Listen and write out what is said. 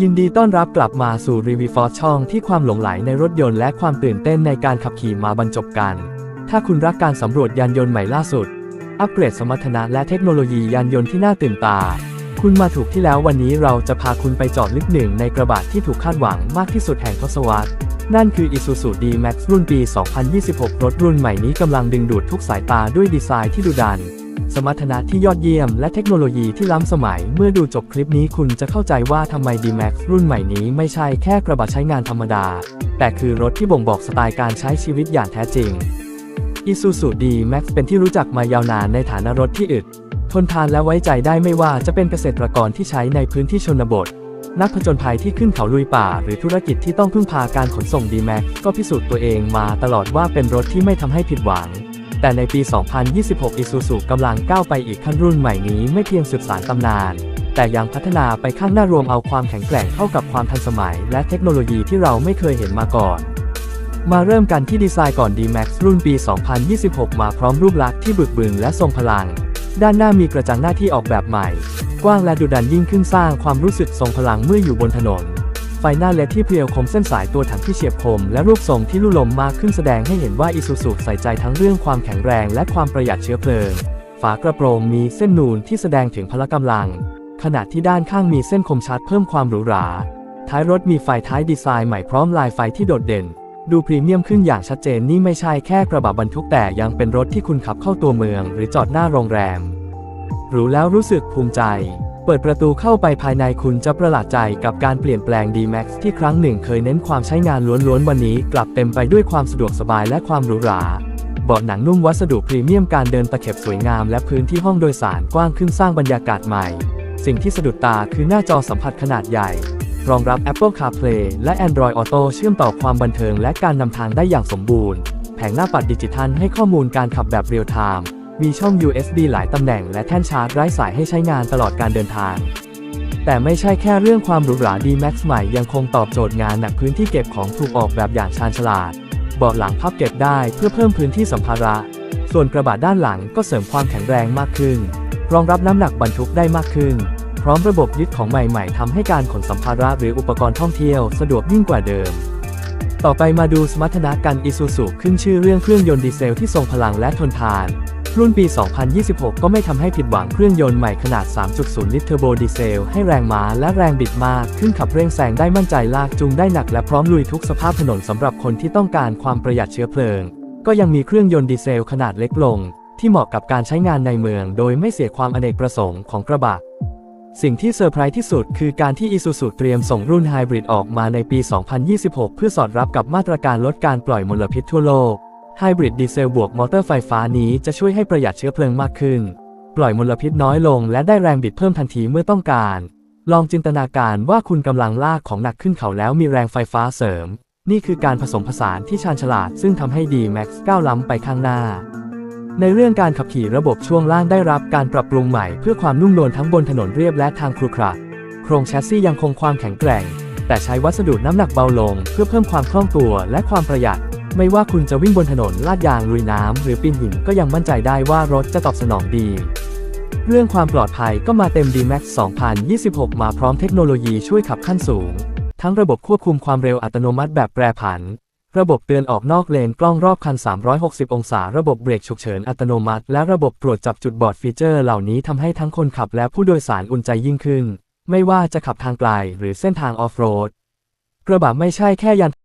ยินดีต้อนรับกลับมาสู่รีวิวฟอร์ช่องที่ความหลงไหลในรถยนต์และความตื่นเต้นในการขับขี่มาบรรจบกัน ถ้าคุณรักการสำรวจยานยนต์ใหม่ล่าสุด อัปเกรดสมรรถนะและเทคโนโลยียานยนต์ที่น่าตื่นตา คุณมาถูกที่แล้ววันนี้เราจะพาคุณไปจอดลึกหนึ่งในกระบะที่ถูกคาดหวังมากที่สุดแห่งทศวรรษ นั่นคือ Isuzu D-Max รุ่นปี 2026 รถรุ่นใหม่นี้กำลังดึงดูดทุกสายตาด้วยดีไซน์ที่ดุดัน สมรรถนะที่ยอดเยี่ยมและเทคโนโลยีที่ล้ำสมัย เมื่อดูจบคลิปนี้คุณจะเข้าใจว่าทำไม D-Max รุ่นใหม่นี้ไม่ใช่แค่กระบะใช้งานธรรมดา แต่คือรถที่บ่งบอกสไตล์การใช้ชีวิตอย่างแท้จริง Isuzu D-Max เป็นที่รู้จักมายาวนานในฐานะรถที่อึด ทนทานและไว้ใจได้ไม่ว่าจะเป็นเกษตรกรที่ใช้ในพื้นที่ชนบท นักผจญภัยที่ขึ้นเขาลุยป่า หรือธุรกิจที่ต้องพึ่งพาการขนส่ง D-Max ก็พิสูจน์ตัวเองมาตลอดว่าเป็นรถที่ไม่ทำให้ผิดหวัง แต่ในปี 2026 Isuzu กำลังก้าวไปอีกขั้นรุ่นใหม่นี้ไม่เพียงสืบสานตำนาน แต่ยังพัฒนาไปข้างหน้ารวมเอาความแข็งแกร่งเข้ากับความทันสมัย และเทคโนโลยีที่เราไม่เคยเห็นมาก่อน มาเริ่มกันที่ดีไซน์ก่อน D-Max รุ่นปี 2026 มาพร้อมรูปลักษณ์ที่บึกบึนและทรงพลัง ด้านหน้ามีกระจังหน้าที่ออกแบบใหม่ กว้างและดุดันยิ่งขึ้นสร้างความรู้สึกทรงพลังเมื่ออยู่บนถนน ไฟหน้าเลดที่เพรียวคมเส้นสายตัวถังที่เฉียบคม และรูปทรงที่ลุ่ลมมากขึ้นแสดงให้เห็นว่าอิซูซุใส่ใจทั้งเรื่องความแข็งแรงและความประหยัดเชื้อเพลิง ฝากระโปรงมีเส้นนูนที่แสดงถึงพละกำลัง ขณะที่ด้านข้างมีเส้นคมชัดเพิ่มความหรูหรา ท้ายรถมีไฟท้ายดีไซน์ใหม่พร้อมลายไฟที่โดดเด่น ดูพรีเมียมขึ้นอย่างชัดเจนนี่ไม่ใช่แค่กระบะบรรทุกแต่ยังเป็นรถที่คุณขับเข้าตัวเมือง หรือจอดหน้าโรงแรมรู้แล้วรู้สึกภูมิใจ เปิดประตูเข้าไปภายในคุณจะประหลาดใจกับการเปลี่ยนแปลง D-Max ที่ครั้งหนึ่งเคยเน้นความใช้งานล้วนๆวันนี้ กลับเต็มไปด้วยความสะดวกสบายและความหรูหราเบาะหนังนุ่มวัสดุพรีเมียมการเดินตะเข็บสวยงามและพื้นที่ห้องโดยสารกว้างขึ้นสร้างบรรยากาศใหม่ สิ่งที่สะดุดตาคือหน้าจอสัมผัสขนาดใหญ่ รองรับ Apple CarPlay และ Android Auto เชื่อมต่อความบันเทิงและการนำทางได้อย่างสมบูรณ์ แผงหน้าปัดดิจิทัลให้ข้อมูลการขับแบบเรียลไทม์ มีช่อง USB หลายตำแหน่งและแท่นชาร์จไร้สายให้ใช้งานตลอดการเดินทาง แต่ไม่ใช่แค่เรื่องความหรูหรา D-Max ใหม่ยังคงตอบโจทย์งานหนักพื้นที่เก็บของถูกออกแบบอย่างชาญฉลาด เบาะหลังพับเก็บได้เพื่อเพิ่มพื้นที่สัมภาระ ส่วนกระบะด้านหลังก็เสริมความแข็งแรงมากขึ้น รองรับน้ำหนักบรรทุกได้มากขึ้น พร้อมระบบยึดของใหม่ ๆทำให้การขนสัมภาระหรืออุปกรณ์ท่องเที่ยวสะดวกยิ่งกว่าเดิมต่อไปมาดูสมรรถนะกัน Isuzu ขึ้นชื่อเรื่องเครื่องยนต์ดีเซลที่ทรงพลังและทนทาน รุ่นปี 2026 ก็ไม่ทำให้ผิดหวังเครื่องยนต์ใหม่ขนาด 3.0 ลิตรเทอร์โบดีเซล ให้แรงม้าและแรงบิดมาก ขึ้นขับเร่งแซงได้มั่นใจลากจูงได้หนักและพร้อมลุยทุกสภาพถนนสำหรับคนที่ต้องการความประหยัดเชื้อเพลิง ก็ยังมีเครื่องยนต์ดีเซลขนาดเล็กลง ที่เหมาะกับการใช้งานในเมือง โดยไม่เสียความอเนกประสงค์ของกระบะสิ่งที่เซอร์ไพรส์ที่สุดคือการที่ Isuzu เตรียมส่งรุ่นไฮบริดออกมาในปี 2026 เพื่อสอดรับกับมาตรการลดการปล่อยมลพิษทั่วโลก ไฮบริดดีเซลบวกมอเตอร์ไฟฟ้านี้จะช่วยให้ประหยัดเชื้อเพลิงมากขึ้น ปล่อยมลพิษน้อยลงและได้แรงบิดเพิ่มทันทีเมื่อต้องการ ลองจินตนาการว่าคุณกำลังลากของหนักขึ้นเขาแล้วมีแรงไฟฟ้าเสริม นี่คือการผสมผสานที่ชาญฉลาดซึ่งทำให้ D-Max ก้าวล้ำไปข้างหน้า ในเรื่องการขับขี่ระบบช่วงล่างได้รับการปรับปรุงใหม่เพื่อความนุ่มนวลทั้งบนถนนเรียบและทางครุขระโครงแชสซี่ยังคงความแข็งแกร่ง แต่ใช้วัสดุน้ำหนักเบาลง เพื่อเพิ่มความคล่องตัวและความประหยัด ไม่ว่าคุณจะวิ่งบนถนนลาดยางลุยน้ำหรือปีนหินก็ยังมั่นใจได้ว่ารถจะตอบสนองดี เรื่องความปลอดภัยก็มาเต็ม D-Max 2026 มาพร้อมเทคโนโลยีช่วยขับขั้นสูง ทั้งระบบควบคุมความเร็วอัตโนมัติแบบแปรผัน ระบบเตือนออกนอกเลนกล้องรอบคัน 360 องศา ระบบเบรกฉุกเฉินอัตโนมัติ และระบบตรวจจับจุดบอดฟีเจอร์เหล่านี้ทำให้ทั้งคนขับและผู้โดยสารอุ่นใจยิ่งขึ้น ไม่ว่าจะขับทางไกลหรือเส้นทางออฟโรดกระบะไม่ใช่แค่ยาน